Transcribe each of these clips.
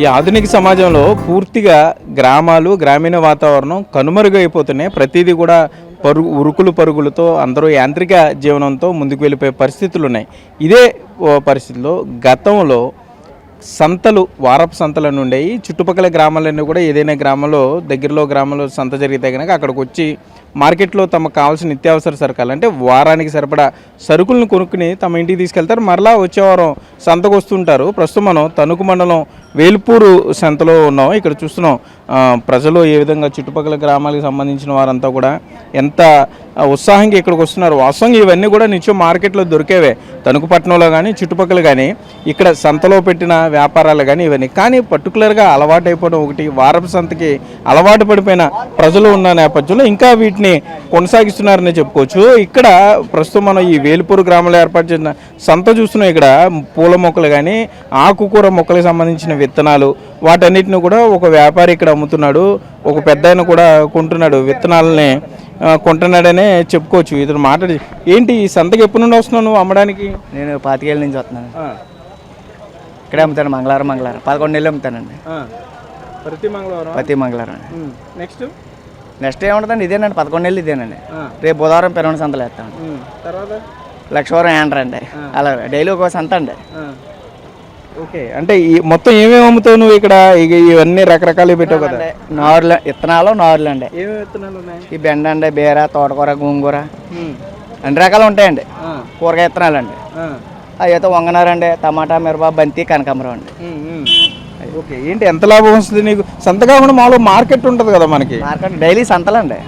ఈ ఆధునిక సమాజంలో పూర్తిగా గ్రామాలు గ్రామీణ వాతావరణం కనుమరుగైపోతున్నాయి. ప్రతిదీ కూడా పరుగు ఉరుకులు పరుగులతో అందరూ యాంత్రిక జీవనంతో ముందుకు వెళ్ళిపోయే పరిస్థితులు ఉన్నాయి ఇదే ఓ పరిస్థితిలో గతంలో సంతలు వారపు సంతలు ఉండేవి. చుట్టుపక్కల గ్రామాలన్నీ కూడా ఏదైనా గ్రామంలో దగ్గరలో గ్రామంలో సంత జరిగితే కనుక అక్కడికి వచ్చి మార్కెట్లో తమకు కావాల్సిన నిత్యావసర సరుకులు అంటే వారానికి సరిపడా సరుకులను కొనుక్కుని తమ ఇంటికి తీసుకెళ్తారు. మరలా వచ్చే వారం సంతకు వస్తుంటారు. ప్రస్తుతం మనం తణుకు మండలం వేల్పూరు సంతలో ఉన్నాం. ఇక్కడ చూస్తున్నాం ప్రజలు ఏ విధంగా చుట్టుపక్కల గ్రామాలకు సంబంధించిన వారంతా కూడా ఎంత ఉత్సాహంగా ఇక్కడికి వస్తున్నారు. వాస్తవంగా ఇవన్నీ కూడా నిత్యం మార్కెట్లో దొరికేవే. తణుకు పట్టణంలో కానీ చుట్టుపక్కల కానీ ఇక్కడ సంతలో పెట్టిన వ్యాపారాలు కానీ ఇవన్నీ. కానీ పర్టికులర్గా అలవాటు అయిపోవడం ఒకటి వారపు సంతకి అలవాటు పడిపోయిన ప్రజలు ఉన్న నేపథ్యంలో ఇంకా వీటిని కొనసాగిస్తున్నారని చెప్పుకోవచ్చు. ఇక్కడ ప్రస్తుతం మనం ఈ వేలుపూరు గ్రామంలో ఏర్పాటు చేసిన సంత చూస్తున్నాం. ఇక్కడ పూల మొక్కలు కానీ ఆకుకూర మొక్కలకు సంబంధించిన విత్తనాలు వాటన్నిటిని కూడా ఒక వ్యాపారి ఇక్కడ అమ్ముతున్నాడు ఒక పెద్ద కూడా కొంటున్నాడు విత్తనాలని కొంటున్నాడనే చెప్పుకోవచ్చు. ఇతను మాట్లాడి ఏంటి ఈ సంతకి ఎప్పటి నుండి వస్తున్నావు నువ్వు అమ్మడానికి? నేను పాతికేళ్ళ నుంచి వస్తున్నాను. ఇక్కడే అమ్ముతాను మంగళవారం మంగళవారం. పదకొండు నెలలు అమ్ముతానండి. ప్రతి మంగళవారం? ప్రతి మంగళవారం. నెక్స్ట్? నెక్స్ట్ ఏముంటుందండి? ఇదేనండి పదకొండు నెలలు ఇదేనండి. రేపు బుధవారం పెరవని సంతలు వేస్తాను తర్వాత? లక్షవారం అండి అలా డైలీ ఒక సంత అండి. ఓకే. అంటే ఈ మొత్తం ఏమేమి అమ్ముతావు నువ్వు ఇక్కడ? ఇక ఇవన్నీ రకరకాలు పెట్టావు కదా. నారులు విత్తనాలు నారులు అండి. ఏమేమి విత్తనాలు ఉన్నాయి? ఈ బెండ అండి బీర తోటకూర గోంగూర. అన్ని రకాలు ఉంటాయండి. కూరగాయ విత్తనాలు అండి. అవి అయితే వంగనారండి టమాటా మిరప బంతి కనకాంబరం అండి. ఓకే. ఏంటి ఎంత లాభం వస్తుంది నీకు? సంత కాకుండా మామూలు మార్కెట్ ఉంటుంది కదా మనకి. మార్కెట్ డైలీ సంతలు అండి.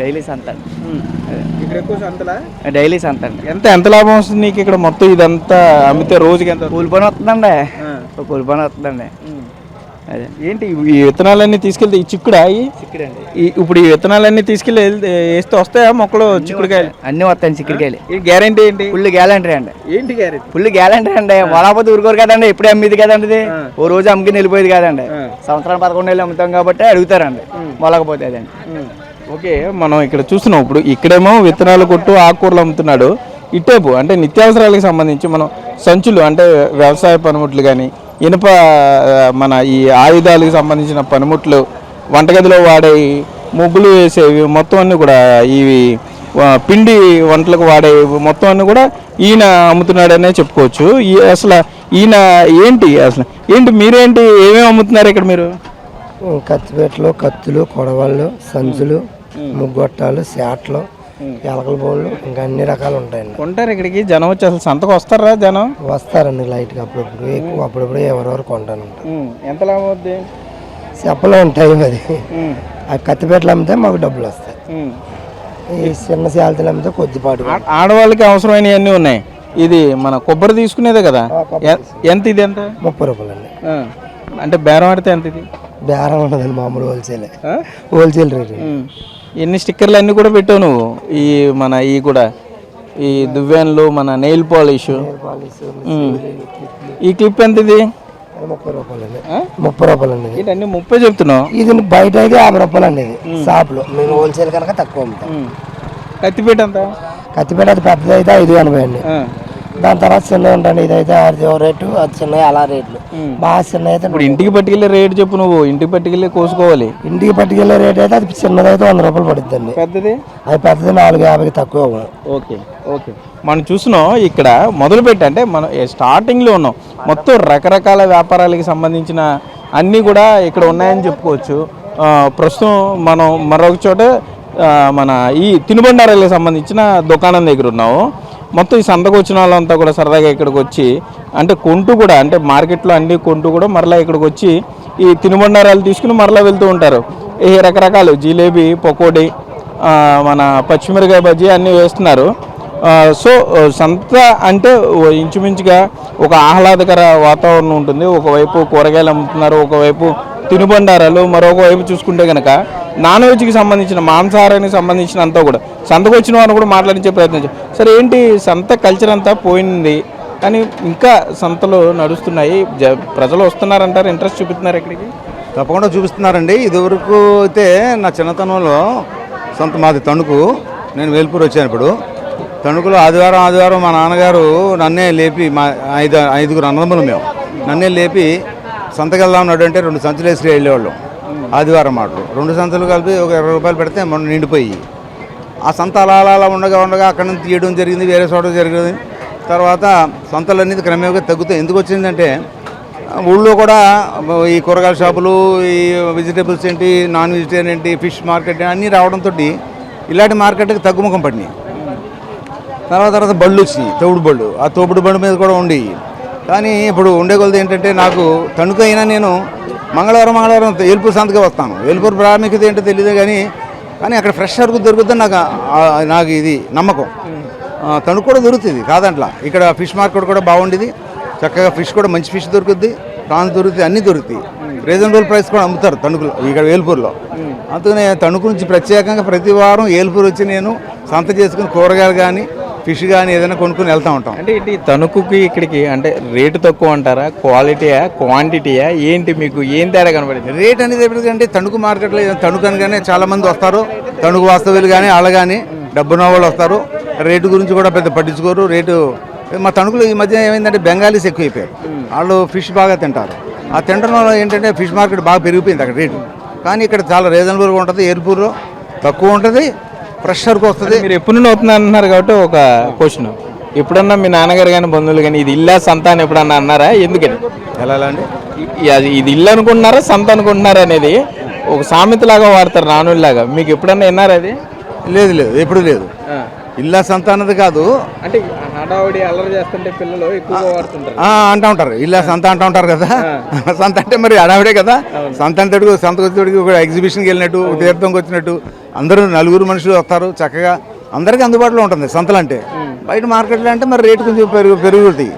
డైలీ సంత ఇక్కడ ఎక్కువ సంతలా? డైలీ సంత అండి ఎంత ఎంత లాభం వస్తుంది నీకు ఇక్కడ మొత్తం ఇదంతా? అమ్మితే రోజుకి ఎంత? కూలి పని వస్తుందండి. ఒక కూలి పని వస్తుందండి. అదే. ఏంటి ఈ విత్తనాలన్నీ తీసుకెళ్తే ఈ చిక్కుడా? ఈ ఇప్పుడు ఈ విత్తనాలన్నీ తీసుకెళ్ళి వేస్తే వస్తాయా? మొక్కలు చిక్కుడుకాయలు? అన్నీ వస్తాయి చిక్కుడికాయలు. ఈ గ్యారంటీ ఏంటి? ఫుల్ గ్యాలంటరీ అండి. ఏంటి గ్యారెంటీ? ఫుల్ గ్యాలంటరీ అండి. వలపోతే ఊరుకోరు కదండి ఎప్పుడే అమ్మిది కదండి. ఓ రోజు అమ్ముకుని వెళ్ళిపోయేది కదండి. సంవత్సరం పదకొండు నెలలు అమ్ముతాం కాబట్టి అడుగుతారండి. మొలకపోతే అదండి. ఓకే మనం ఇక్కడ చూస్తున్నాం. ఇప్పుడు ఇక్కడేమో విత్తనాలు కొట్టు ఆకుకూరలు అమ్ముతున్నాడు. ఇటేపు అంటే నిత్యావసరాలకు సంబంధించి మనం సంచులు అంటే వ్యవసాయ పనిముట్లు కానీ ఇనుప మన ఈ ఆయుధాలకు సంబంధించిన పనిముట్లు వంటగదిలో వాడే ముగ్గులు వేసేవి మొత్తం అన్నీ కూడా ఇవి పిండి వంటలకు వాడే మొత్తం అన్నీ కూడా ఈయన అమ్ముతున్నాడనే చెప్పుకోవచ్చు. ఈ అసలు ఈయన ఏంటి అసలు? ఏంటి మీరేంటి ఏమేమి అమ్ముతున్నారు ఇక్కడ మీరు? కత్తిపేటలు కత్తులు కొడవళ్ళు సంచులు ముగ్గొట్టాలు శాట్లు ఎలకల బోళ్ళు ఇంకా అన్ని రకాలు ఉంటాయండి. కొంటారు ఇక్కడికి. జనం వచ్చి అసలు సంతకు వస్తారా జనం? వస్తారండి లైట్గా అప్పుడప్పుడు. ఎక్కువ అప్పుడప్పుడు ఎవరెవరు కొంటాను ఎంత లాభం అవుద్ది? చెప్పలో ఉంటాయి అది. ఆ కత్తిపేటలు అమ్మితే మాకు డబ్బులు వస్తాయి. ఈ చిన్న శాలతలు అమ్మితే కొద్దిపాటు ఆడవాళ్ళకి అవసరమైనవన్నీ ఉన్నాయి. ఇది మన కొబ్బరి తీసుకునేదే కదా. ఎంత ఇది ఎంత? ముప్పై రూపాయలు అండి. అంటే బేరం ఆడితే ఎంత ఇది? బేరం ఉండదండి మామూలు హోల్సేల్? Wholesale rate. ఎన్ని స్టిక్కర్లు అన్నీ కూడా పెట్టావు నువ్వు? ఈ మన ఈ కూడా ఈ దువ్వెన్లు మన నెయిల్ పాలిష్. ఈ క్లిప్ ఎంత ఇది ముప్పై రూపాయలు అండి? ముప్పై రూపాయలు అండి ముప్పై చెప్తున్నావు? ఇది బయట అయితే యాభై రూపాయలు అండి ఇది షాప్లో. మేము హోల్సేల్ కనుక తక్కువ అమ్ముతాం. ఉమ్. కత్తిపేట ఎంత? కత్తిపేట అది పెద్దది అయితే ఐదు ఎనభై అండి. దాని తర్వాత చిన్నవి ఉంటాయండి. ఇదైతే ఆరు రేటు అది చిన్నవి అలా రేట్లు. బాగా చిన్న అయితే ఇప్పుడు ఇంటికి పట్టుకెళ్ళే రేటు చెప్పు నువ్వు. ఇంటికి పట్టుకెళ్ళి కోసుకోవాలి. ఇంటికి పట్టుకెళ్ళే రేట్ అయితే అది చిన్నది అయితే వంద రూపాయలు పడుతుందండి పెద్దది? అది పెద్దది నాలుగు యాభైకి తక్కువ. Okay okay. మనం చూస్తున్నాం ఇక్కడ మొదలుపెట్టి అంటే మనం స్టార్టింగ్లో ఉన్నాం. మొత్తం రకరకాల వ్యాపారాలకి సంబంధించిన అన్నీ కూడా ఇక్కడ ఉన్నాయని చెప్పుకోవచ్చు. ప్రస్తుతం మనం మరొక చోట మన ఈ తినుబండారాలకు సంబంధించిన దుకాణం దగ్గర ఉన్నాము. మొత్తం ఈ సంతకు వచ్చిన వాళ్ళంతా కూడా సరదాగా ఇక్కడికి వచ్చి అంటే కొంటూ కూడా అంటే మార్కెట్లో అన్ని కొంటూ కూడా మరలా ఇక్కడికి వచ్చి ఈ తినుబండారాలు తీసుకుని మరలా వెళ్తూ ఉంటారు. ఈ రకరకాలు జిలేబీ పకోడీ మన పచ్చిమిరకాయ బజ్జీ అన్నీ వేస్తున్నారు. సో సంత అంటే ఇంచుమించుగా ఒక ఆహ్లాదకర వాతావరణం ఉంటుంది. ఒకవైపు కూరగాయలు అమ్ముతున్నారు ఒకవైపు తినుబండారాలు మరొక వైపు చూసుకుంటే కనుక నాన్ వెజ్కి సంబంధించిన మాంసాహారానికి సంబంధించిన అంతా కూడా. సంతకు వచ్చిన వారిని కూడా మాట్లాడించే ప్రయత్నించాం సరే ఏంటి? సంత కల్చర్ అంతా పోయింది. కానీ ఇంకా సంతలు నడుస్తున్నాయి. జ- ప్రజలు వస్తున్నారంటారు. ఇంట్రెస్ట్ చూపిస్తున్నారు ఇక్కడికి తప్పకుండా చూపిస్తున్నారండి. ఇదివరకు అయితే నా చిన్నతనంలో సొంత మాది తణుకు. నేను వేల్పూర్ వచ్చాను ఇప్పుడు. తణుకులో ఆదివారం ఆదివారం మా నాన్నగారు నన్నే లేపి మా ఐదు ఐదుగురు అన్నదమ్ములు మేము. నన్నే లేపి సంతకెళ్దాం ఉన్నాడు అంటే రెండు సంచులు వేసి వెళ్ళేవాళ్ళం. ఆదివారం మాటలు రెండు సంతలు కలిపి ఒక ఇరవై రూపాయలు పెడితే మొన్న నిండిపోయి. ఆ సంత అలా అలా ఉండగా ఉండగా అక్కడ నుంచి తీయడం జరిగింది వేరే చోట జరిగింది. తర్వాత సంతలు అనేది క్రమేగా తగ్గుతాయి. ఎందుకు వచ్చిందంటే ఊళ్ళో కూడా ఈ కూరగాయల షాపులు ఈ వెజిటేబుల్స్ ఏంటి నాన్ వెజిటేరియన్ ఏంటి ఫిష్ మార్కెట్ అన్నీ రావడంతో ఇలాంటి మార్కెట్కి తగ్గుముఖం పడినాయి. తర్వాత తర్వాత బళ్ళు వచ్చినాయి తోడు బళ్ళు. ఆ తోపుడు బండి మీద కూడా ఉండేవి కానీ ఇప్పుడు ఉండే కొలది ఏంటంటే నాకు తణుకు అయినా నేను మంగళవారం మంగళవారం ఏల్పూర్ సంతకే వస్తాను. ఏల్పూర్ ప్రాముఖ్యత ఏంటో తెలియదు కానీ కానీ అక్కడ ఫ్రెష్ సరుకు దొరుకుతుంది నాకు నాకు ఇది నమ్మకం. తణుకు కూడా దొరుకుతుంది కాదంట్లా. ఇక్కడ ఫిష్ మార్కెట్ కూడా బాగుండేది. చక్కగా ఫిష్ కూడా మంచి ఫిష్ దొరుకుద్ది ప్రాన్స్ దొరుకుతాయి అన్నీ దొరుకుతాయి. రీజనబుల్ ప్రైస్ కూడా అమ్ముతారు తణుకులో ఇక్కడ ఏల్పూర్లో. అందుకనే తణుకు నుంచి ప్రత్యేకంగా ప్రతి వారం ఏల్పూర్ వచ్చి నేను సంత చేసుకుని కూరగాయలు కానీ ఫిష్ కానీ ఏదైనా కొనుక్కొని వెళ్తూ ఉంటాం. అంటే ఇటు తణుకుకి ఇక్కడికి అంటే రేటు తక్కువ అంటారా? క్వాలిటీయా? క్వాంటిటీయా? ఏంటి మీకు ఏం తేడా కనబడింది? రేట్ అనేది ఎప్పటికంటే తణుకు మార్కెట్లో తణుకు అనగానే చాలా మంది వస్తారు. తణుకు వాస్తవ్యులు కానీ వాళ్ళ కానీ డబ్బున్న వాళ్ళు వస్తారు. రేటు గురించి కూడా పెద్ద పట్టించుకోరు. రేటు మా తణుకులో ఈ మధ్య ఏమైందంటే బెంగాలీస్ ఎక్కువైపోయారు. వాళ్ళు ఫిష్ బాగా తింటారు. ఆ తినడం వల్ల ఏంటంటే ఫిష్ మార్కెట్ బాగా పెరిగిపోయింది అక్కడ రేటు. కానీ ఇక్కడ చాలా రీజనబుల్గా ఉంటుంది. ఏర్పూర్లో తక్కువ ఉంటుంది. ఫ్రెష్ సరుకు వస్తుంది. మీరు ఎప్పుడు నుండి అవుతుంది అంటున్నారు కాబట్టి ఒక క్వశ్చన్ ఎప్పుడన్నా మీ నాన్నగారు కానీ బంధువులు కానీ ఇది ఇల్లా సంత అని ఎప్పుడన్నా అన్నారా? ఎందుకని? ఎలా అండి? ఇది ఇల్లు అనుకుంటున్నారా సంత అనుకుంటున్నారా అనేది ఒక సామెతలాగా వాడతారు నానుడిలాగా మీకు ఎప్పుడన్నా విన్నారా అది? లేదు లేదు. ఎప్పుడు లేదు. ఇల్లా సంత అన్నది కాదు. అంటే హడావుడి అల్లరి చేస్తుంటే పిల్లలు ఎక్కువగా వాడుతుంటారు. ఆ, అంటా ఉంటారు. ఇల్లా సంత అంటా ఉంటారు కదా. సంత అంటే మరి అడావిడే కదా. సంత అంటే సంతకు వచ్చేటికి ఒక ఎగ్జిబిషన్కి వెళ్ళినట్టు తీర్థంకి వచ్చినట్టు. అందరూ నలుగురు మనుషులు వస్తారు చక్కగా. అందరికీ అందుబాటులో ఉంటుంది సంతలు అంటే బయట మార్కెట్లో అంటే మరి రేటు కొంచెం పెరుగు పెరుగుతాయి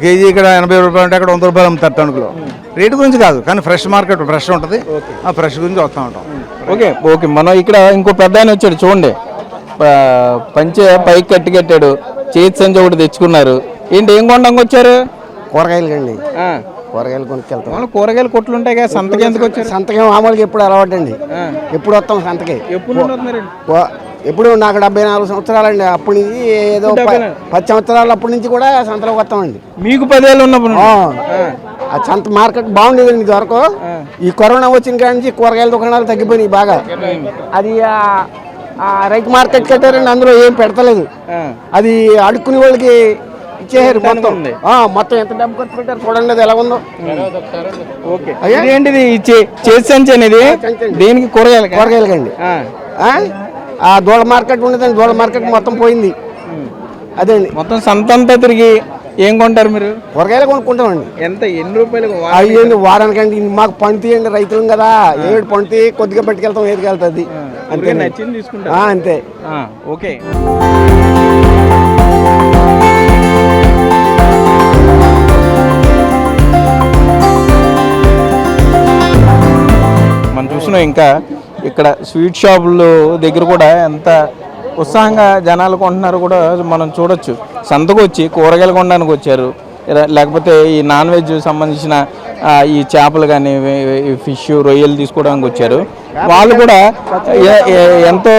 కేజీ ఇక్కడ ఎనభై రూపాయలు అంటే అక్కడ వంద రూపాయలు అమ్ముతారు తణుకులో రేటు గురించి కాదు కానీ ఫ్రెష్ మార్కెట్ ఫ్రెష్ ఉంటుంది. ఆ ఫ్రెష్ గురించి వస్తూ ఉంటాం. Okay okay. మనం ఇక్కడ ఇంకో పెద్ద ఆయన వచ్చాడు చూడండి. పంచె పైకి కట్టి కట్టాడు చేతి సంచి ఒకటి తెచ్చుకున్నారు. ఏంటి ఏం కొండానికి వచ్చారు? కూరగాయలు కండి. ఆ, కూరగాయలు కొనుక్కెళ్తాం. కూరగాయలు కొట్లు ఉంటాయి కదా సంతకి ఎందుకు వచ్చారు? సంతకం మామూలుగా ఎప్పుడు అలవాటు అండి ఎప్పుడు వస్తాం సంతకి. ఎప్పుడు ఎప్పుడు నాకు డెబ్బై నాలుగు సంవత్సరాలండి. అప్పటి నుంచి ఏదో ప- పది సంవత్సరాలు అప్పటి నుంచి కూడా సంతలోకి వస్తామండి. మీకు పదేళ్ళు ఉన్నప్పుడు ఆ. సంత మార్కెట్ బాగుండేదండి ఇది వరకు. ఈ కరోనా వచ్చిన కాడ నుంచి కూరగాయల దుకాణాలు తగ్గిపోయినాయి బాగా. అది ఆ- ఆ రైతు మార్కెట్ కట్టారండి అందులో ఏం పెడతలేదు. ఆ. అది అడుక్కునే వాళ్ళకి ఇచ్చేసారు మొత్తం. మొత్తం ఎంత డబ్బు ఖర్చు పెట్టారు చూడండి అది ఎలా ఉందో ఓకే. చే- చేతి సంచి అనేది అండి. దేనికి? కూరగాయలు కూరగాయలకండి. ఆ? ఆ? దూడ మార్కెట్ ఉండేదండి దూడ మార్కెట్ మొత్తం పోయింది. అదే అండి. మొత్తం సంత అంతా తిరిగి ఏం కొంటారు మీరు? కూరగాయలు కొనుక్కుంటామండి. ఎంత? ఎన్ని రూపాయలు అయ్యండి వారానికండి. మాకు పండుతాయండి రైతులం కదా. ఏడు పండుతి కొద్దిగా పట్టుకెళ్తాం ఏదికి వెళ్తుంది అంతే నచ్చింది తీసుకుంటారు. అంతే. ఆ, ఓకే. మనం చూసినాం ఇంకా ఇక్కడ స్వీట్ షాపులు దగ్గర కూడా ఎంత ఉత్సాహంగా జనాలు కొంటున్నారు కూడా మనం చూడొచ్చు. సంతకు వచ్చి కూరగాయలు కొనడానికి వచ్చారు. ఇలా- లేకపోతే ఈ నాన్ వెజ్ సంబంధించిన ఈ చేపలు కానీ ఫిష్ రొయ్యలు తీసుకోవడానికి వచ్చారు. వాళ్ళు కూడా ఎంతో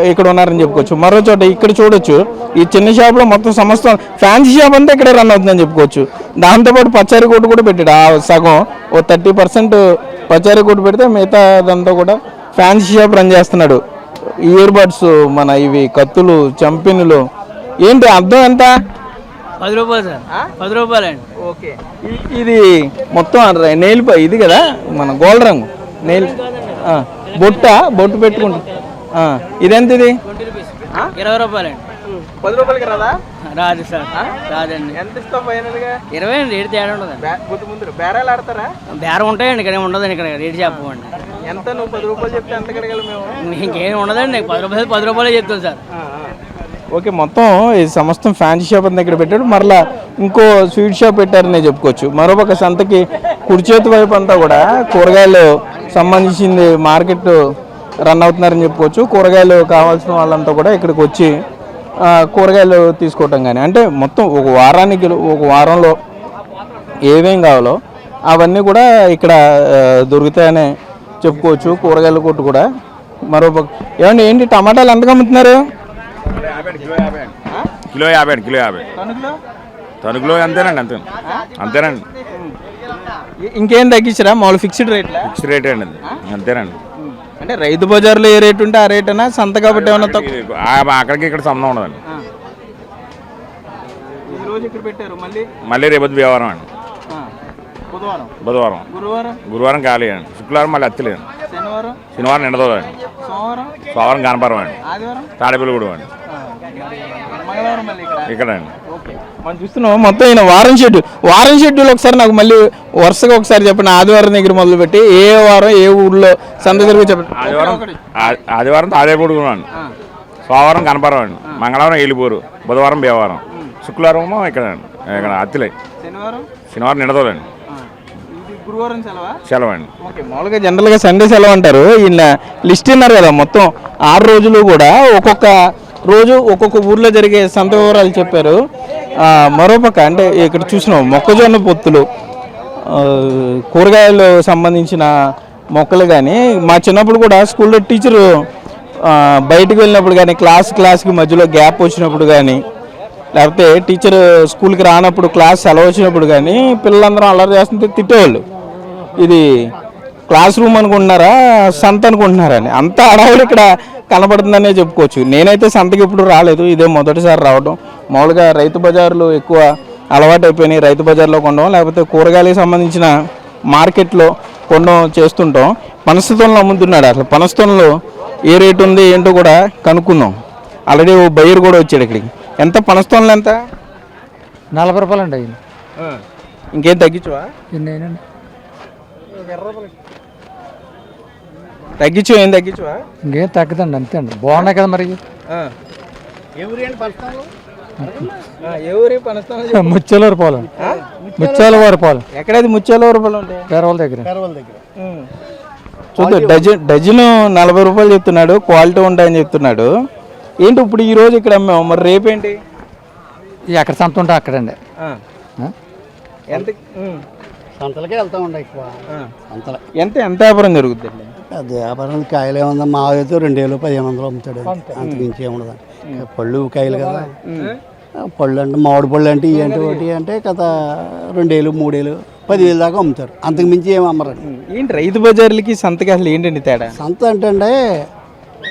ఇక్కడ ఉన్నారని చెప్పుకోవచ్చు. మరో చోట ఇక్కడ చూడొచ్చు. ఈ చిన్న షాప్లో మొత్తం సమస్తం ఫ్యాన్సీ షాప్ అంతా ఇక్కడే రన్ అవుతుందని చెప్పుకోవచ్చు. దాంతోపాటు పచారీ కొట్టు కూడా పెట్టాడు. ఆ సగం ఓ థర్టీ పర్సెంట్ పచారీ కొట్టు పెడితే మిగతా అదంతా కూడా ఫ్యాన్సీ షాప్ రన్ చేస్తున్నాడు. ఇయర్ బడ్స్ మన ఇవి కత్తులు చంపిన్లు ఏంటి అర్థం ఎంత? పది రూపాయలు సార్. పది రూపాయలు అండి. ఓకే. ఇది మొత్తం నెయిల్ పై ఇది కదా? మన గోల్డ్ రంగు. నెయిల్ బొట్ట బొట్టు పెట్టుకుంటా. ఆ, ఇదెంత ఇది ఇరవై రూపాయలు అండి. పది రూపాయలకి రాదా? రాదు సార్ రాదండి. ఎంత ఇస్తావు ఫైనల్గా? ఇరవై అండి రేటు తేడా ఉండదండి. ముందు ముందు బేరాలు ఆడతారా? బేరం ఉంటాయండి ఇక్కడ ఏమి ఉండదండి ఇక్కడ రేటు చెప్పమండి. ఎంత నువ్వు పది రూపాయలు చెప్తే ఎంత కడగలం మేము? ఇంకేం ఉండదండి పది రూపాయలు పది రూపాయలే చెప్తాను సార్. ఓకే మొత్తం ఈ సమస్తం ఫ్యాన్సీ షాప్ దగ్గర పెట్టాడు. మరలా ఇంకో స్వీట్ షాప్ పెట్టారనే చెప్పుకోవచ్చు. మరోపక్క సంతకి కుడిచేతి వైపు అంతా కూడా కూరగాయలు సంబంధించింది మార్కెట్ రన్ అవుతున్నారని చెప్పుకోవచ్చు. కూరగాయలు కావాల్సిన వాళ్ళంతా కూడా ఇక్కడికి వచ్చి కూరగాయలు తీసుకోవటం కానీ అంటే మొత్తం ఒక వారానికి ఒక వారంలో ఏమేం కావాలో అవన్నీ కూడా ఇక్కడ దొరుకుతాయని చెప్పుకోవచ్చు. కూరగాయల కొట్టు కూడా మరోపక్క ఏమండి ఏంటి టమాటాలు ఎంతకు అమ్ముతున్నారు? కిలో యాభై అండి కిలో యాభై. తణుకులో? అంతేనండి అంతే. అంతేనండి. ఇంకేం తగ్గించరా? మామూలు ఫిక్స్డ్ రేట్లా ఫిక్స్ రేట్ అండి అంతేనండి. అంటే రైతు బజార్లో ఏ రేట్ ఉంటే ఆ రేట్ అనా సంత కాబట్టి ఏమన్నా తక్కువ? ఇది ఆ- అక్కడికి ఇక్కడ సంబంధం ఉండదండి. ఈ రోజు ఇక్కడ పెట్టారు మళ్ళీ? మళ్ళీ రేపు వ్యవహారం అండి. బుధవారం? బుధవారం. గురువారం? గురువారం ఖాళీ అండి. శుక్రవారం మళ్ళీ అత్తలేదు శనివారం? శనివారం నిండదండి సోమవారం? సోమవారం గణపరం అండి. ఆదివారం? తాడేపల్లిగూడెం అండి. మంగళవారం మళ్ళీ ఇక్కడ? ఇక్కడ అండి ఓకే. మనం చూస్తున్నాం మొత్తం ఈయన వారం షెడ్యూల్ వారం షెడ్యూల్ ఒకసారి నాకు మళ్ళీ వరుసగా ఒకసారి చెప్పండి. ఆదివారం దగ్గర మొదలుపెట్టి ఏ వారం ఏ ఊర్లో సంత జరుగు చెప్పండి. ఆదివారం ఆదివారం తాడేపల్లిగూడెం అండి సోమవారం గణపరం అండి మంగళవారం ఏలిపూరు. బుధవారం భీమవరం. శుక్రవారం ఇక్కడ ఇక్కడ అత్తిలే. శనివారం? శనివారం నిండదోలండి ఆ. ఇది గురువారం సెలవా? సెలవు అండి ఓకే మామూలుగా జనరల్గా సండే సెలవు అంటారు. ఈయన లిస్ట్ ఇన్నారు కదా మొత్తం ఆరు రోజులు కూడా ఒక్కొక్క రోజు ఒక్కొక్క ఊర్లో జరిగే సంత వివరాలు చెప్పారు. మరోపక్క అంటే ఇక్కడ చూసినాం మొక్కజొన్న పొత్తులు కూరగాయలు సంబంధించిన మొక్కలు కానీ మా చిన్నప్పుడు కూడా స్కూల్లో టీచరు బయటకు వెళ్ళినప్పుడు కానీ క్లాస్ క్లాస్కి మధ్యలో గ్యాప్ వచ్చినప్పుడు కానీ లేకపోతే టీచర్ స్కూల్కి రానప్పుడు క్లాస్ సెలవు వచ్చినప్పుడు కానీ పిల్లలందరూ అల్లరి చేస్తుంటే తిట్టేవాళ్ళు. ఇది క్లాస్ రూమ్ అనుకుంటున్నారా సంత అనుకుంటున్నారా అని. అంత అడవులు ఇక్కడ కనబడుతుందనే చెప్పుకోవచ్చు. నేనైతే సంతకి ఇప్పుడు రాలేదు. ఇదే మొదటిసారి రావడం. మామూలుగా రైతు బజార్లు ఎక్కువ అలవాటు అయిపోయినాయి రైతు బజార్లో కొనడం లేకపోతే కూరగాయలకు సంబంధించిన మార్కెట్లో కొనడం చేస్తుంటాం. పనస్తోనలో అమ్ముతున్నాడు అసలు. పనస్తోనలో ఏ రేటు ఉంది ఏంటో కూడా కనుక్కుందాం. ఆల్రెడీ ఓ బయ్యర్ కూడా వచ్చాడు ఇక్కడికి. ఎంత? పనస్తోనలు ఎంత? నలభై రూపాయలు అండి ఇంకేం తగ్గించవా? ఎన్నేనండి తగ్గించు ఏం తగ్గించవా ఇంకేం తగ్గదండి అంతే అండి. బాగున్నాయి కదా మరి? పనస్తోనలు ముత్యాలవారి పాలు. ముత్యాలవారి పాలు. ఎక్కడైతే ముత్యాల రూపాయలు ఉంటాయి వేరే వాళ్ళ దగ్గర. చూద్దాం డజన్ డజన్ నలభై రూపాయలు చెప్తున్నాడు క్వాలిటీ ఉంటాయని చెప్తున్నాడు. ఏంటి ఇప్పుడు ఈ రోజు ఇక్కడ అమ్మాం? మరి రేపేంటి? ఎక్కడ సంత ఉంటే అక్కడండి? ఎంత. సంతలకే వెళ్తా ఉండే ఎక్కువ. ఆ. సంతల. ఎంత? ఎంత వ్యాపారం జరుగుతుంది పెద్ద వ్యాపారం కాయలు ఏముందా మా అయితే రెండు వేలు పదిహేను వందలు అమ్ముతాడు అంత మించి ఏముండదు పళ్ళు కాయలు కదా. పళ్ళు అంటే మామిడి పళ్ళు అంటే ఇవి అంటే ఒకటి అంటే కథ రెండేళ్ళు మూడేళ్ళు పదివేలు దాకా అమ్ముతారు. అంతకు మించి ఏమి అమ్మరండి ఏంటి రైతు బజార్లకి సంతకి అసలు ఏంటండి తేడా? సంత అంటే అండి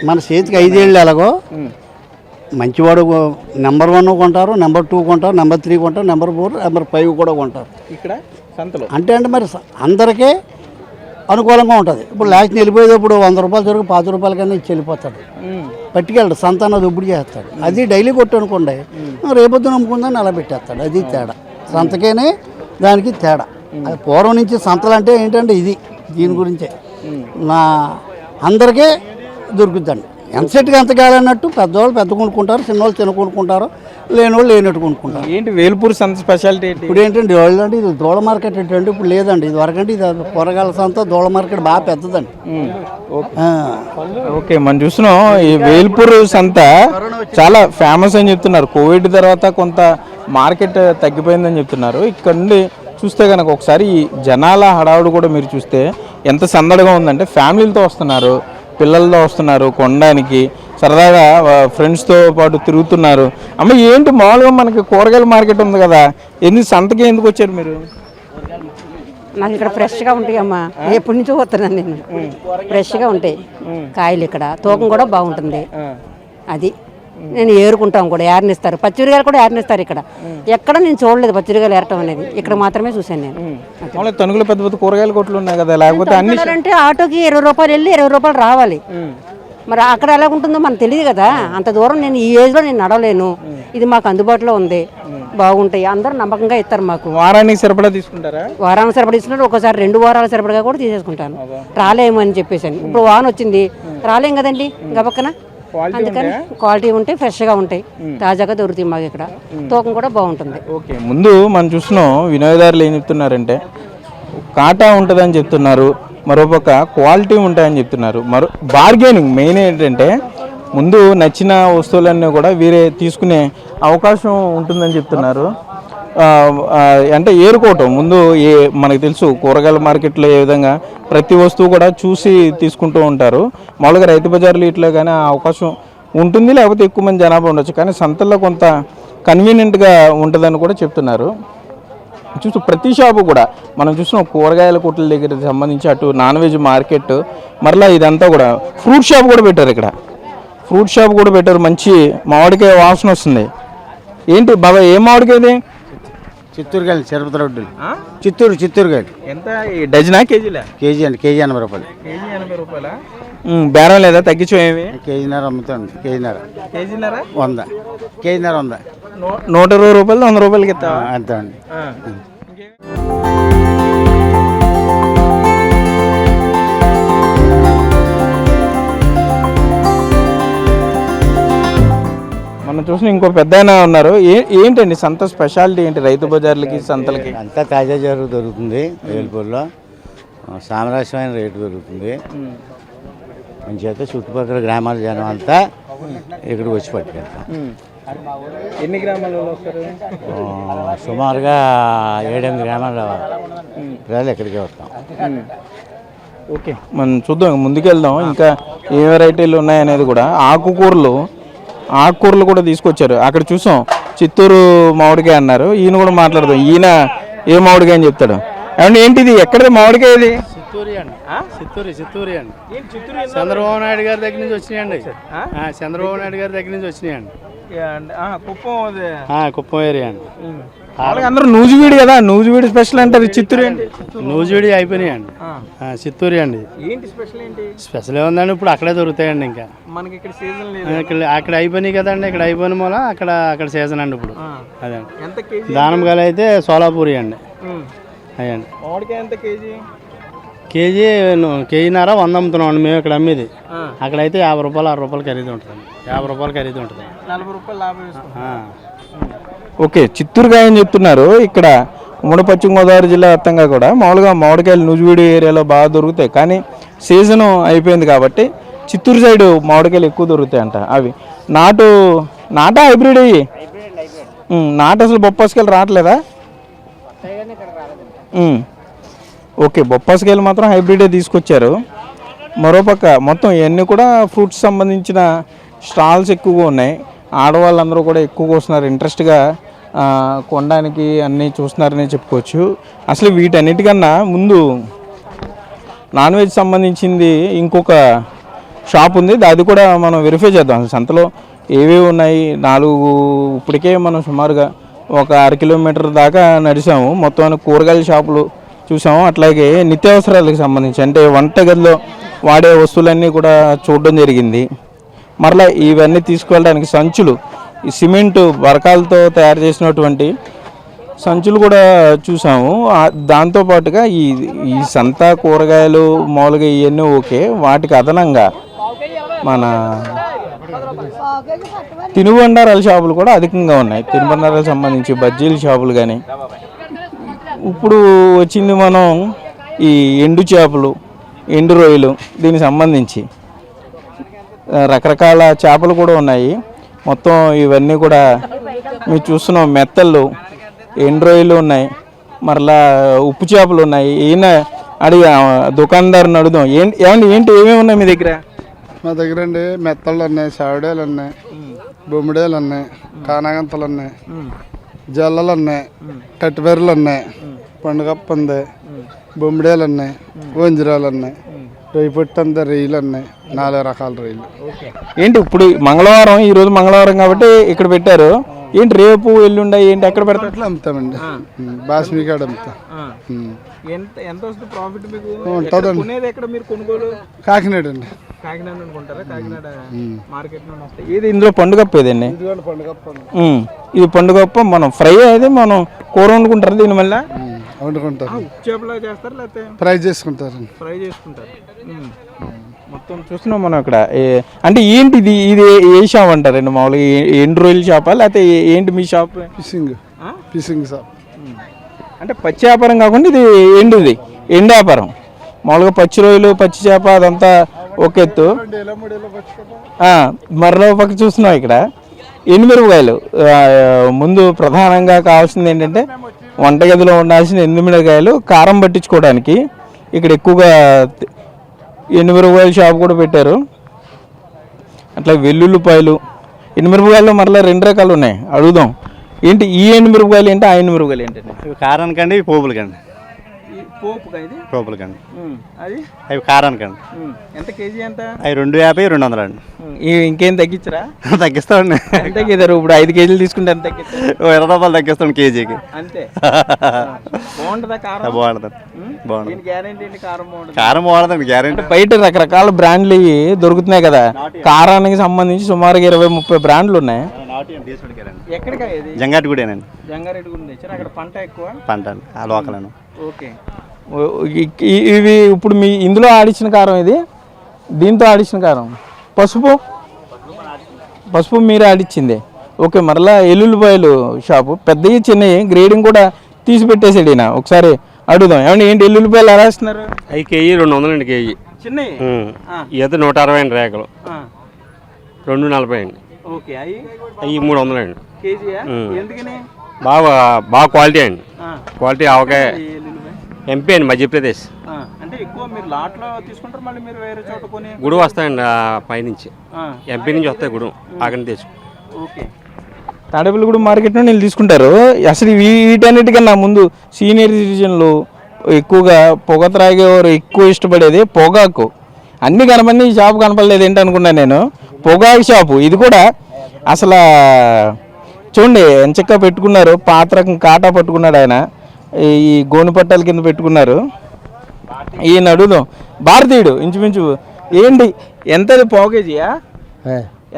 మన చేతికి ఐదేళ్ళు ఎలాగో మంచివాడు నెంబర్ వన్ కొంటారు నెంబర్ టూ కొంటారు నెంబర్ త్రీ కొంటారు నెంబర్ ఫోర్ నెంబర్ ఫైవ్ కూడా కొంటారు. ఇక్కడ సంతలో? అంటే అంటే మరి అందరికీ అనుకూలంగా ఉంటుంది. ఇప్పుడు లాస్ట్ వెళ్ళిపోయేటప్పుడు వంద రూపాయలు సరుకు పాతి రూపాయల కన్నా ఇచ్చి వెళ్ళిపోతాడు. పట్టుకెళ్ళడు సంతాన దుబ్బుడు చేస్తాడు. అది డైలీ కొట్టు అనుకోండి రేపొద్దు నమ్ముకుందని అలా పెట్టేస్తాడు అది తేడా. సంతకేనే దానికి తేడా. అది పూర్వం నుంచి సంతలు అంటే ఏంటంటే ఇది దీని గురించే. నా అందరికీ దొరుకుద్దండి. ఎంత సెట్గా ఎంత కాదన్నట్టు పెద్దవాళ్ళు పెద్ద కొనుక్కుంటారు చిన్నవాళ్ళు చిన్న కొనుక్కుంటారు లేనివాళ్ళు లేనట్టు కొనుక్కుంటారు. ఏంటి వేల్పూర్ సంత స్పెషాలిటీ ఏంటి? ఇప్పుడు ఏంటంటే వాళ్ళు అంటే ఇది దోళ మార్కెట్ ఏంటంటే ఇప్పుడు లేదండి ఇది వరకంటే ఇది కూరగాయల సంత దోళ మార్కెట్ బాగా పెద్దదండి. ఓకే. మనం చూస్తున్నాం ఈ వేల్పూర్ సంత చాలా ఫేమస్ అని చెప్తున్నారు. కోవిడ్ తర్వాత కొంత మార్కెట్ తగ్గిపోయిందని చెప్తున్నారు. ఇక్కడ నుండి చూస్తే కనుక ఒకసారి ఈ జనాల హడావుడు కూడా మీరు చూస్తే ఎంత సందడిగా ఉందంటే ఫ్యామిలీలతో వస్తున్నారు. పిల్లలతో వస్తున్నారు కొనడానికి సరదాగా ఫ్రెండ్స్తో పాటు తిరుగుతున్నారు. అమ్మ ఏంటి మామూలుగా మనకి కూరగాయల మార్కెట్ ఉంది కదా ఎందుకు సంతకి ఎందుకు వచ్చారు మీరు? నాకు ఇక్కడ ఫ్రెష్గా ఉంటాయి అమ్మా. ఎప్పటి నుంచో వస్తున్నాను నేను. ఫ్రెష్గా ఉంటాయి కాయలు ఇక్కడ. తూకం కూడా బాగుంటుంది. అది. నేను ఏరుకుంటాం కూడా ఏరనిస్తారు పచ్చిమిరకాయలు కూడా ఏరనిస్తారు ఇక్కడ. ఎక్కడ నేను చూడలేదు పచ్చిమిరకాయలు ఏరటం అనేది. ఇక్కడ మాత్రమే చూశాను నేను. తణుకులో పెద్ద పెద్ద కూరగాయల కొట్లు ఉన్నాయి కదా లేకపోతే అన్ని అంటే ఆటోకి ఇరవై రూపాయలు వెళ్ళి ఇరవై రూపాయలు రావాలి. మరి అక్కడ ఎలా ఉంటుందో మనకు తెలియదు కదా. అంత దూరం నేను ఈ ఏజ్లో నేను నడవలేను. ఇది మాకు అందుబాటులో ఉంది. బాగుంటాయి. అందరూ నమ్మకంగా ఇస్తారు మాకు. వారానికి సరిపడా తీసుకుంటారా? వారానికి సరిపడా ఇస్తున్నట్టు ఒకసారి రెండు వారాల సరిపడగా కూడా తీసేసుకుంటాను. రాలేము అని చెప్పేసి ఇప్పుడు వాన వచ్చింది. రాలేం కదండి? గబక్కన అందుకని క్వాలిటీ ఉంటే ఫ్రెష్గా ఉంటాయి. తాజాగా దొరుకుతాయి మాకు ఇక్కడ. తూకం కూడా బాగుంటుంది. ఓకే ముందు మనం చూస్తున్నాం వినియోగదారులు ఏం చెప్తున్నారంటే కాటా ఉంటుందని చెప్తున్నారు మరోపక్క క్వాలిటీ ఉంటాయని చెప్తున్నారు. మరో బార్గెనింగ్ మెయిన్ ఏంటంటే ముందు నచ్చిన వస్తువులన్నీ కూడా వీరే తీసుకునే అవకాశం ఉంటుందని చెప్తున్నారు. అంటే ఏరుకోవటం. ముందు ఏ మనకు తెలుసు కూరగాయల మార్కెట్లో ఏ విధంగా ప్రతి వస్తువు కూడా చూసి తీసుకుంటూ ఉంటారు. మామూలుగా రైతు బజార్లు ఇట్లా కానీ ఆ అవకాశం ఉంటుంది లేకపోతే ఎక్కువ మంది జనాభా ఉండొచ్చు. కానీ సంతల్లో కొంత కన్వీనియంట్గా ఉంటుందని కూడా చెప్తున్నారు. చూస్తూ ప్రతి షాపు కూడా మనం చూసిన కూరగాయల కొట్ల దగ్గర సంబంధించి అటు నాన్ వెజ్ మార్కెట్ మరలా ఇదంతా కూడా ఫ్రూట్ షాప్ కూడా పెట్టారు ఇక్కడ. ఫ్రూట్ షాప్ కూడా పెట్టారు. మంచి మామిడికాయ వాసన వస్తుంది. ఏంటి బాబా ఏం మామిడికాయది? చిత్తూరు కాయలు తిరుపతి రోడ్డు చిత్తూరు చిత్తూరు కాయలు ఎంత? ఈ డజనా కేజీలా? కేజీ అండి కేజీ ఎనభై రూపాయలు. కేజీ ఎనభై రూపాయల? బేరం లేదా? తగ్గించు ఏమి? కేజీన్నర అమ్ముతాండి కేజీన్నర. కేజీన్నర? వంద. కేజీన్నర వంద. నూ- నూట ఇరవై రూపాయలు వంద రూపాయలకి ఇస్తావా? అంతే అండి. మనం చూసిన ఇంకో పెద్ద ఆయన ఉన్నారు. ఏ ఏంటండి సంత స్పెషాలిటీ ఏంటి రైతు బజార్లకి సంతలకి? అంతా తాజా జరుగు దొరుకుతుంది వేలుపూర్లో సామరాస్యమైన రేటు దొరుకుతుంది. మన చేత చుట్టుపక్కల గ్రామాల జనం అంతా ఇక్కడికి వచ్చి పట్టుకెళ్తాం ఎన్ని ఆ, సుమారుగా ఏడెనిమిది గ్రామాలు రావాలి. ప్రజలు ఇక్కడికే వస్తాం. ఓకే. మనం చూద్దాం ముందుకెళ్దాం. ఇంకా ఏ వెరైటీలు ఉన్నాయనేది కూడా. ఆకుకూరలు ఆకుకూరలు కూడా తీసుకొచ్చారు. అక్కడ చూసాం చిత్తూరు మామిడికాయ అన్నారు. ఈయన కూడా మాట్లాడదాం. ఈయన ఏ మామిడికాయ అని చెప్తాడు. ఏమంటే ఏంటిది? ఎక్కడిది మామిడికాయ ఇది? చిత్తూరు అండి. చిత్తూరు చిత్తూరు అండి. చంద్రబాబు నాయుడు గారి దగ్గర నుంచి వచ్చినాయండి. చంద్రబాబు నాయుడు గారి దగ్గర నుంచి వచ్చినాయండి. కుప్పం ఆ, కుప్పం ఏరియా అండి. అందరూ నూజివీడు కదా నూజివీడు స్పెషల్ అంటారు చిత్తూరు ఏంటి? నూజివీడి అయిపోయినాయండి. చిత్తూరు అండి. ఏంటి స్పెషల్ ఏంటి? స్పెషల్ ఏముందండి ఇప్పుడు అక్కడే దొరుకుతాయండి ఇంకా. మనకి ఇక్కడ సీజన్ లేదు. ఆ, ఇక్కడ అక్కడ అయిపోయినాయి కదండి ఇక్కడ అయిపోయిన మూల అక్కడ అక్కడ సీజన్ అండి ఇప్పుడు. అదే కేజీ దానిమ్మకాయలు అయితే సోలాపూరి అండి. అయ్యండి మామిడికాయ ఎంత కేజీ? కేజీ కేజీన్నర వంద అమ్ముతున్నాం అండి మేము ఇక్కడ అమ్మేది. అక్కడైతే యాభై రూపాయలు ఆరు రూపాయలు ఖరీదు ఉంటుంది యాభై రూపాయలు ఖరీదు ఉంటుంది నలభై రూపాయలు లాభం. ఓకే చిత్తూరు అని చెప్తున్నారు. ఇక్కడ ఉమ్మడి పశ్చిమ గోదావరి జిల్లా వ్యాప్తంగా కూడా మామూలుగా మామిడికాయలు నూజివీడు ఏరియాలో బాగా దొరుకుతాయి. కానీ సీజన్ అయిపోయింది కాబట్టి చిత్తూరు సైడ్ మామిడికాయలు ఎక్కువ దొరుకుతాయి అంట అవి. నాటు నాట హైబ్రిడ్ అయ్యి నాట నాటు అసలు బొప్పాసుకాయలు రావట్లేదా? ఓకే బొప్పాసుకాయలు మాత్రం హైబ్రిడే తీసుకొచ్చారు. మరోపక్క మొత్తం ఇవన్నీ కూడా ఫ్రూట్స్ సంబంధించిన స్టాల్స్ ఎక్కువగా ఉన్నాయి. ఆడవాళ్ళందరూ కూడా ఎక్కువగా వస్తున్నారు ఇంట్రెస్ట్గా కొనడానికి అన్నీ చూస్తున్నారని చెప్పుకోవచ్చు. అసలు వీటన్నిటికన్నా ముందు నాన్ వెజ్ సంబంధించింది ఇంకొక షాప్ ఉంది. అది కూడా మనం వెరిఫై చేద్దాం. సంతలో ఏవేవి ఉన్నాయి? నాలుగు ఇప్పటికే మనం సుమారుగా ఒక అర కిలోమీటర్ దాకా నడిచాము. మొత్తం కూరగాయల షాపులు చూసాము. అట్లాగే నిత్యావసరాలకు సంబంధించి అంటే వంటగదిలో వాడే వస్తువులన్నీ కూడా చూడడం జరిగింది. మరలా ఇవన్నీ తీసుకువెళ్ళడానికి సంచులు ఈ సిమెంట్ బరకాలతో తయారు చేసినటువంటి సంచులు కూడా చూసాము. దాంతోపాటుగా దాంతో పాటుగా ఈ ఈ సంత కూరగాయలు మామూలుగా ఇవన్నీ ఓకే. వాటికి అదనంగా మన తినుబండారాల షాపులు కూడా అధికంగా ఉన్నాయి. తినుబండారాలకు సంబంధించి బజ్జీల షాపులు కానీ ఇప్పుడు వచ్చింది మనం ఈ ఎండు చేపలు ఎండు రొయ్యలు దీనికి సంబంధించి. రకరకాల చేపలు కూడా ఉన్నాయి. మొత్తం ఇవన్నీ కూడా మీరు చూస్తున్నాం మెత్తళ్ళు ఎండ్రోయిలు ఉన్నాయి మరలా ఉప్పు చేపలు ఉన్నాయి. ఈయన అడిగా దుకాణదారుని అడుగుదాం. ఏంటి ఏమండి ఏంటి ఏమేమి ఉన్నాయి మీ దగ్గర? మా దగ్గర అండి మెత్తళ్ళు ఉన్నాయి సావిడేలు ఉన్నాయి బొమ్మిడేలు ఉన్నాయి కానాగంతలు ఉన్నాయి జల్లలు ఉన్నాయి కట్టిబెర్రలు ఉన్నాయి పండుగప్ప ఉంది బొమ్మిడేలు ఉన్నాయి వంజరాలు ఉన్నాయి. రొయ్యి పొట్టు అంతా రొయ్యలు ఉన్నాయి నాలుగు రకాల రొయ్యలు ఏంటి ఇప్పుడు మంగళవారం ఈ రోజు మంగళవారం కాబట్టి ఇక్కడ పెట్టారు. ఏంటి రేపు ఎల్లుండ ఏంటి ఎక్కడ పెడతారు? అమ్ముతామండి. బాస్మీ కాడ అమ్ముతాం. ఉమ్. ఎంత ఎంత వస్తుంది ప్రాఫిట్ మీకు? ఉంటుందండి. కొనేది ఎక్కడ మీరు కొనుగోలు? కాకినాడ అండి. కాకినాడ నుండి కొంటారా? కాకినాడ మార్కెట్ నుండి వస్తాయి. ఇది ఇందులో పండుగప్ప ఇదండి ఇదిగోండి పండుగప్ప. ఇది పండుగప్ప మనం ఫ్రై అయితే మనం కూర వండుకుంటారు దీని వల్ల ఉమ్. వండుకుంటారు. చేపలా చేస్తారు లేకపోతే? ఫ్రై చేసుకుంటారండి ఫ్రై చేసుకుంటారు. మొత్తం చూస్తున్నాం మనం ఇక్కడ ఏ- అంటే ఏంటి ఇది? ఇది ఏ షాప్ అంటారండి మామూలుగా ఎండు రొయ్యల షాపా లేకపోతే ఏంటి మీ షాప్? ఫిషింగ్. Fishing shop. అంటే పచ్చి వ్యాపారం కాకుండా ఇది ఎండుది. ఎండు వ్యాపారం. మామూలుగా పచ్చి రొయ్యలు పచ్చి చేప అదంతా ఒక ఎత్తు. మరో పక్క చూస్తున్నాం ఇక్కడ. ఎండుమిరపకాయలు ముందు ప్రధానంగా కావాల్సింది ఏంటంటే వంటగదిలో ఉండాల్సిన ఎండుమిరపకాయలు కారం పట్టించుకోవడానికి ఇక్కడ ఎక్కువగా ఎండుమిరపకాయల షాప్ కూడా పెట్టారు. అట్లా వెల్లుల్లిపాయలు ఎండుమిరపకాయలు మరలా రెండు రకాలు ఉన్నాయి. అడుగుదాం. ఏంటి ఈ ఎండు మిరపకాయలు ఏంటి ఆ ఎండు మిరపకాయలు ఏంటండి కారానికండి పోపులకండి. పోపుగా ఇది పోపులకండి అది? అవి కారానికండి. ఎంత కేజీ ఎంత? అవి రెండు యాభై రెండు వందలు అండి ఇంకేం తగ్గించరా? తగ్గిస్తామండి. తగ్గిస్తారు ఇప్పుడు ఐదు కేజీలు తీసుకుంటే ఎంత తగ్గిస్తారు? ఇరవై రూపాయలు తగ్గిస్తాం కేజీకి. అంతే. బాగుంటుందా కారం? బాగుంటుంది. బాగుంటుంది. గ్యారెంటీ కారం బాగుంటుంది? కారం బాగుంటుందండి గ్యారెంటీ. బయట రకరకాల బ్రాండ్లు ఇవి దొరుకుతున్నాయి కదా. కారానికి సంబంధించి సుమారుగా ఇరవై ముప్పై బ్రాండ్లు ఉన్నాయి. ఎక్కడికా తెచ్చారు? అక్కడ పంట ఎక్కువ? ఆ ఓకే. ఇవి ఇప్పుడు మీ ఇందులో ఆడిచ్చిన కారం ఇది? దీంతో ఆడిచ్చిన కారం. పసుపు? పసుపు మీరే ఆడిచ్చింది. ఓకే మరలా ఎల్లుల్లిపాయలు షాపు. పెద్దవి చిన్నవి గ్రేడింగ్ కూడా తీసి పెట్టేసాడు ఈయన. ఒకసారి అడుగుదాం. ఏమండి ఏంటి ఎల్లుల్లిపాయలు ఎలా వేస్తున్నారు? అవి కేజీ రెండు వందలు అండి కేజీ. చిన్నవి? ఈత నూట అరవై అండి రేకలు. రెండు నలభై అండి. ఓకే అవి అవి మూడు వందలు అండి కేజీయా ఉమ్. ఎందుకని? బాగా బాగా క్వాలిటీ అండి. క్వాలిటీ ఆవకాయ ఈ ఎల్లుల్లిపాయ ఎంపీ అండి మధ్యప్రదేశ్. ఆ, అంటే ఎక్కువ మీరు లాట్లో తీసుకుంటారు మళ్ళీ మీరు వేరే చోట కొని? గుడి వస్తాయండి పైనుంచి. ఆ. ఎంపీ నుంచి వస్తాయి గుడి అక్కడి ఓకే. తాడేపల్లిగూడెం మార్కెట్ నుండి వీళ్ళు తీసుకుంటారు. అసలు వీటన్నిటికన్నా ముందు సీనియర్ సిటిజన్లు ఎక్కువగా పొగ త్రాగేవారు ఎక్కువ ఇష్టపడేది పొగాకు. అన్ని కనపడి ఈ షాప్ కనపడలేదు ఏంటి అనుకున్నాను నేను. పొగాకు షాపు. ఇది కూడా అసలు చూడండి ఎంచక్క పెట్టుకున్నారు. పాత రకం కాటా పట్టుకున్నాడు ఆయన. ఈ గోను పట్టాల కింద పెట్టుకున్నారు. ఈయన అడుగుదాం భారతీయుడు ఇంచుమించు. ఏంటి? ఎంతది పావు కేజీయా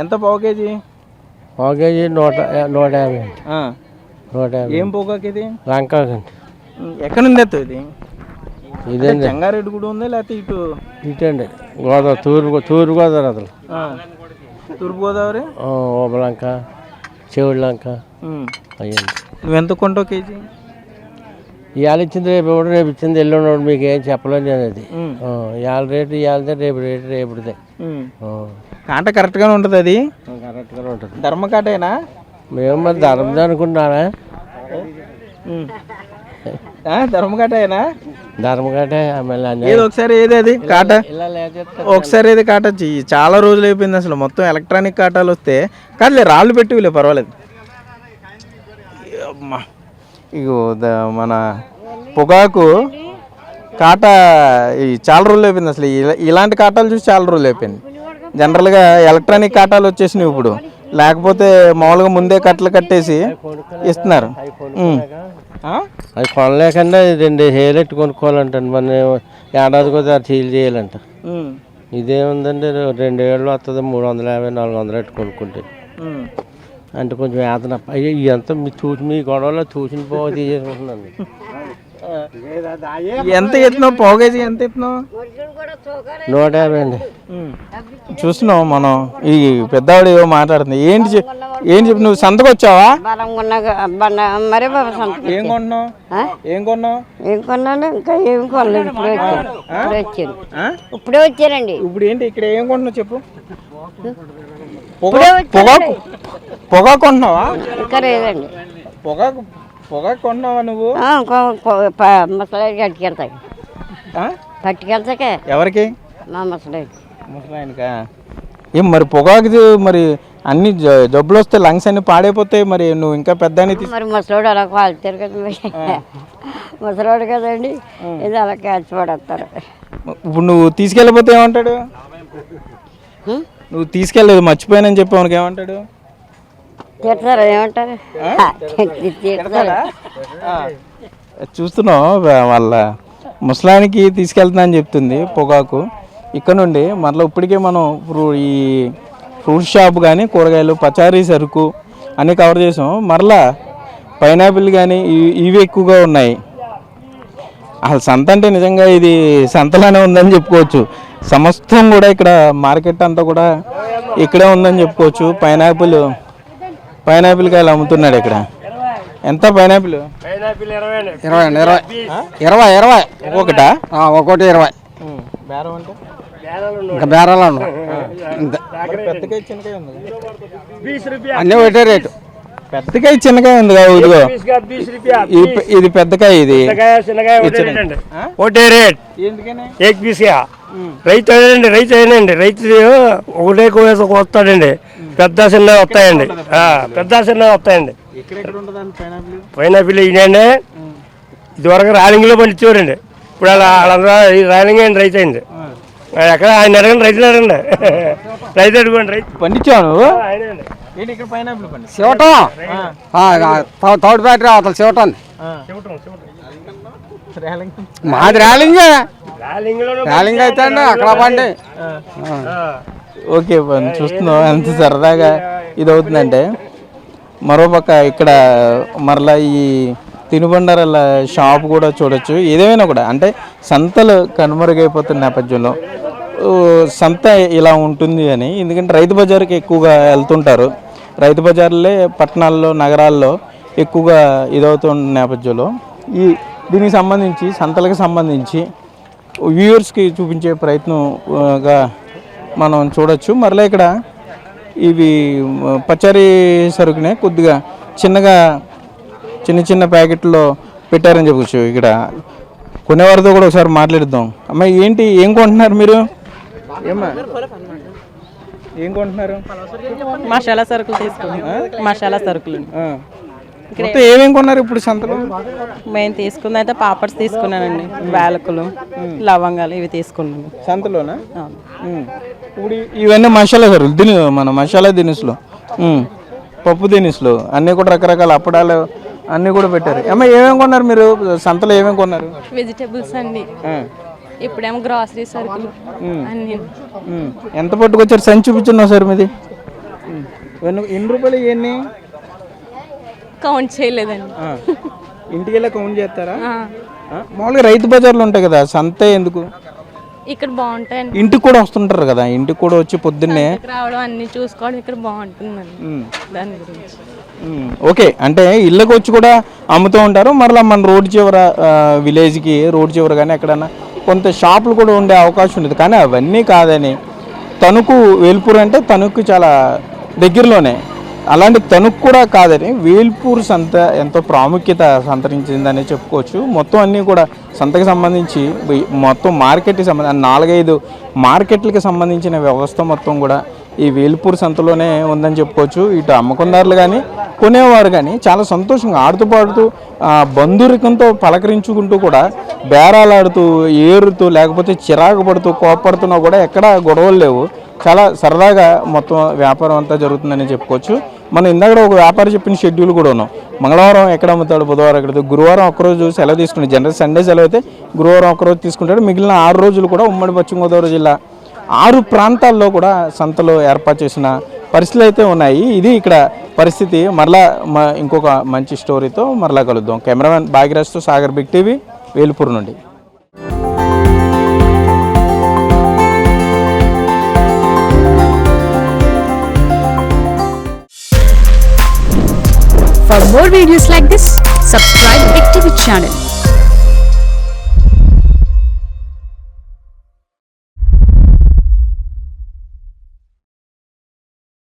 ఎంత పావు కేజీ? ఒక కేజీ నూట నూట యాభై. అండి. నూట యాభై. ఏం పొగాకు ఇది? లంకాకండి ఎక్కడ ఉంది ఇది? ఇదండి జంగారెడ్డి కూడా ఉంది లేకపోతే ఇటు? ఇటండి. గోదావరి తూర్పు తూర్పు గోదావరి అసలు తూర్పుగోదావరి? ఓబలంక చెవుడు లంక ఉమ్. అయ్యండి నువ్వు ఎంత కొంటావు కేజీ? ఇవాళ ఇచ్చింది రేపు ఇవ్వడం రేపు ఇచ్చింది ఎల్లుండి ఇవ్వడం మీకు ఏం చెప్పలేను నేను అది ఇవాళ రేటు ఇవాళదే రేపు రేటు రేపుదే. కాంట కరెక్ట్గానే ఉంటుంది అది? కరెక్ట్గానే ఉంటుంది. ధర్మకాటేనా? మేము మరి ధర్మది అనుకుంటున్నారా? ధర్మకాటేనా అన్నీ ఏది ఒకసారి ఏది అది? కాట? ఒకసారి ఏది కాట? చాలా రోజులు అయిపోయింది అసలు. మొత్తం ఎలక్ట్రానిక్ కాటాలు వస్తే కాదులే రాళ్ళు పెట్టివిలే పర్వాలేదు. అమ్మా. ఇగో మన పొగాకు కాట ఈ చాలా రోజులు అయిపోయింది అసలు. ఇలా- ఇలాంటి కాటాలు చూసి చాలా రోజులు అయిపోయింది. జనరల్గా ఎలక్ట్రానిక్ కాటాలు వచ్చేసినాయి ఇప్పుడు. లేకపోతే మామూలుగా ముందే కట్టలు కట్టేసి ఇస్తున్నారు? అది కొనలేకుండా రెండు హేలెట్ కొనుక్కోవాలంటండి మన ఏడాదికి ఒకసారి సీల్ చేయాలంట. ఉమ్. ఇదేముందండి రెండు ఏళ్ళు వస్తుంది మూడు వందల యాభై నాలుగు వందలు ఎట్టు కొనుక్కుంటే. అంటే కొంచెం వేతన. అయ్యో ఇదంతా మీ చూసి మీ గొడవలో చూసిన పోవ తీసేసుకుంటున్నాను ఎంత ఎత్తున్నావు పోగేజీ ఎంత ఎత్తున్నావు నూట యాభై అండి చూస్తున్నాం మనం. ఈ పెద్దవాడు ఏవో మాట్లాడుతుంది. ఏంటి ఏంటి చెప్పి నువ్వు సంతకు వచ్చావా మరే బాబా ఏం కొన్నావు? ఏం కొన్నావు? ఏం కొన్నాను? ఇంకా ఏం కొనలేదు. ఇప్పుడే వచ్చాను ఇప్పుడే వచ్చానండి ఇప్పుడు ఏంటి? ఇక్కడ ఏం కొంటున్నావు చెప్పు. పొగ ఇప్పుడే పొగ వచ్చానండి. పొగ కొంటున్నావా ఇంకా లేదండి. పొగాకు పొగాకు కొంటున్నావా నువ్వు? ఆ, కొ- కొ- ప- ముసలాడికి పట్టుకెళ్తాయి ఆ? పట్టుకెళ్తాకే ఎవరికి? మా ముసలాడి ముసలాయనకా? ఏం మరి పొగాకు మరి అన్ని జబ్బులు వస్తే లంగ్స్ అన్ని పాడైపోతాయి మరి. నువ్వు ఇంకా పెద్ద మరి ముసలాడు అలా కాల్చారు కదా ముసలాడు కదండి ఇది అలా కాల్చి పడేస్తారు. ఇప్పుడు నువ్వు తీసుకెళ్ళిపోతే ఏమంటాడు? నువ్వు తీసుకెళ్ళలేదు మర్చిపోయానని చెప్పి ఏమంటాడు? తిడతారు ఏమంటారు? వా- వాళ్ళ ముసలానికి తీసుకెళ్తున్నా అని చెప్తుంది పొగాకు. ఇక్కడ నుండి మళ్ళీ ఇప్పటికే మనం ఫ్రూ ఈ ఫ్రూట్ షాప్ కానీ కూరగాయలు పచారీ సరుకు అన్నీ కవర్ చేసాం. మరలా పైనాపిల్ కానీ ఇవి ఇవి ఎక్కువగా ఉన్నాయి. అసలు సంత అంటే నిజంగా ఇది సంతలానే ఉందని చెప్పుకోవచ్చు. సమస్తం కూడా ఇక్కడ మార్కెట్ అంతా కూడా ఇక్కడే ఉందని చెప్పుకోవచ్చు. పైనాపిల్ పైనాపిల్ కాయలు అమ్ముతున్నాడు ఇక్కడ. ఎంత పైనాపిల్? ఇరవై అండి. ఇరవై ఇరవై. ఇరవై ఒకటా? ఆ, ఒక్కోటి ఇరవై. బేరం అంటే? ఇంకా బేరాలు అన్నీ ఒకటే రేటు. పెద్దకాయ చిన్నకాయ ఉంది కదా ఇదిగో ఇది పెద్దకాయ ఇది? ఒకటే రేట్. ఎందుకని? ఏక్ పీస్గా రైతు అయినండి రైతు అయినండి. రైతు ఒకటే కోసి వస్తాడండి. పెద్ద చిన్న వస్తాయండి. పెద్ద చిన్న వస్తాయండి. పైనాపిల్? పైనాపిల్ ఇదండి ఇదివరకు రాలింగ్లో పండించేవారండి. ఇప్పుడు అలా వాళ్ళందరూ రాలింగ్ అండి. రైతు అయింది ఎక్కడ ఆయన అడగండి రైతులు అడగండి రైతు అడుగుకోండి రైతు. పండించావు నువ్వు ఆయనండి ఏంటి ఇక్కడ పైనాపిల్ పండి శివటం? తోడు బ్యాటరీ అవతల శివటం. మాది ర్యాలింగ్. రాలింగ్లో ర్యాలింగ్ అయితే అండి అక్కడ పండి. ఓకే పని చూస్తున్నావు ఎంత సరదాగా ఇది అవుతుందంటే మరోపక్క ఇక్కడ మరలా ఈ తినుబండారాల షాప్ కూడా చూడొచ్చు. ఏదేమైనా కూడా అంటే సంతలు కనుమరుగైపోతున్న నేపథ్యంలో సంత ఇలా ఉంటుంది అని ఎందుకంటే రైతు బజార్కి ఎక్కువగా వెళ్తుంటారు. రైతు బజార్లే పట్టణాల్లో నగరాల్లో ఎక్కువగా ఇదవుతున్న నేపథ్యంలో ఈ దీనికి సంబంధించి సంతలకు సంబంధించి వ్యూవర్స్కి చూపించే ప్రయత్నంగా మనం చూడొచ్చు. మరలా ఇక్కడ ఇవి మ, పచారీ సరుకునే కొద్దిగా చిన్నగా చిన్న చిన్న ప్యాకెట్లో పెట్టారని చెప్పచ్చు ఇక్కడ. కొనేవారితో కూడా ఒకసారి మాట్లాడిద్దాం. అమ్మాయి ఏంటి ఏం కొంటున్నారు మీరు? ఏమ్మా? ఏం కొంటున్నారు? మసాలా సరుకులు తీసుకున్నాం మసాలా సరుకులు. మొత్తం ఏమేం కొన్నారు ఇప్పుడు సంతలో? మేము తీసుకుంది అయితే పాపడ్స్ తీసుకున్నానండి వేలకులు లవంగాలు ఇవి తీసుకున్నాను సంతలోనా. ఇప్పుడు ఇవన్నీ మసాలా సరుకులు దిను మన మసాలా దినుసులు ఉమ్. పప్పు దినుసులు అన్నీ కూడా రకరకాల అప్పడాలు అన్నీ కూడా పెట్టారు. అమ్మ ఏమేమి కొన్నారు మీరు? సంతలో ఏమేమి కొన్నారు? వెజిటేబుల్స్ అండి. ఆ. ఇప్పుడేమో గ్రాసరీ సరుకులు అన్ని. ఉమ్. ఎంత పట్టుకొచ్చారు? సంచి చూపించున్నావు సార్ మీది? ఎన్ని రూపాయలు ఇవన్నీ? కౌంట్ చేయలేదండి. ఇంటికి వెళ్ళి కౌంట్ చేస్తారా? మామూలుగా రైతు బజార్లు ఉంటాయి కదా సంత ఎందుకు? ఇక్కడ బాగుంటాయండి. ఇంటికి కూడా వస్తుంటారు కదా ఇంటికి కూడా వచ్చి పొద్దున్నే రావడం అన్ని చూసుకోవడం ఇక్కడ బాగుంటుందండి. దాని గురించి. ఓకే అంటే ఇళ్ళకి వచ్చి కూడా అమ్ముతూ ఉంటారు. మరలా మన రోడ్ చివర విలేజ్కి రోడ్ చివర కానీ ఎక్కడైనా కొంత షాపులు కూడా ఉండే అవకాశం ఉండేది. కానీ అవన్నీ కాదని తణుకు వేల్పూర్ అంటే తణుకు చాలా దగ్గరలోనే. అలాంటి తణుకు కూడా కాదని వేల్పూర్ సంత ఎంతో ప్రాముఖ్యత సంతరించిందని చెప్పుకోవచ్చు. మొత్తం అన్నీ కూడా సంతకి సంబంధించి మొత్తం మార్కెట్కి సంబంధించి నాలుగైదు మార్కెట్లకి సంబంధించిన వ్యవస్థ మొత్తం కూడా ఈ వేల్పూర్ సంతలోనే ఉందని చెప్పుకోవచ్చు. ఇటు అమ్మకందారులు కానీ కొనేవారు కానీ చాలా సంతోషంగా ఆడుతూ పాడుతూ బంధురికంతో పలకరించుకుంటూ కూడా బేరాలాడుతూ ఏరుతూ లేకపోతే చిరాకు పడుతూ కోపడుతున్నా కూడా ఎక్కడా గొడవలు లేవు. చాలా సరదాగా మొత్తం వ్యాపారం అంతా జరుగుతుందని చెప్పుకోవచ్చు. మనం ఇందాక ఒక వ్యాపారి చెప్పిన షెడ్యూల్ కూడా ఉన్నాం. మంగళవారం ఎక్కడ అమ్ముతాడు? బుధవారం ఎక్కడ? గురువారం ఒక్కరోజు సెలవు తీసుకుంటాడు జనరల్ సండే సెలవు అయితే గురువారం ఒక్కరోజు తీసుకుంటాడు. మిగిలిన ఆరు రోజులు కూడా ఉమ్మడి పశ్చిమ గోదావరి జిల్లా. ఆరు ప్రాంతాల్లో కూడా సంతలు ఏర్పాటు చేసిన పరిస్థితులు అయితే ఉన్నాయి. ఇది ఇక్కడ పరిస్థితి. మరలా మ- ఇంకొక మంచి స్టోరీతో మరలా కలుద్దాం. కెమెరామెన్ భాగ్యరాజ్తో సాగర్ బిగ్ టీవీ వేలుపూర్ నుండి. For more videos like this, subscribe TV channel